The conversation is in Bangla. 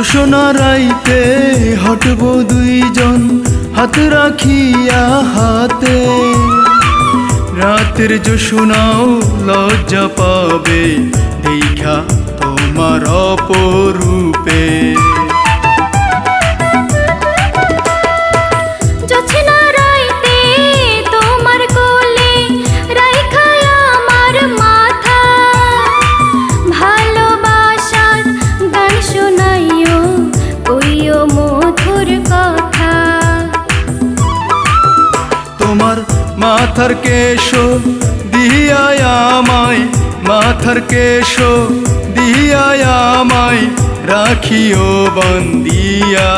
জোসনা রাইতে হটব দুইজন হাত রাখিয়া হাতে। রাতের জোসনাও লজ্জা পাবে দেখা তোমার অপরূপে। মাথার কেশ দিয়ায় আমায় মাথার কেশ দিয়ায় আমায় রাখিও বন্দিয়া।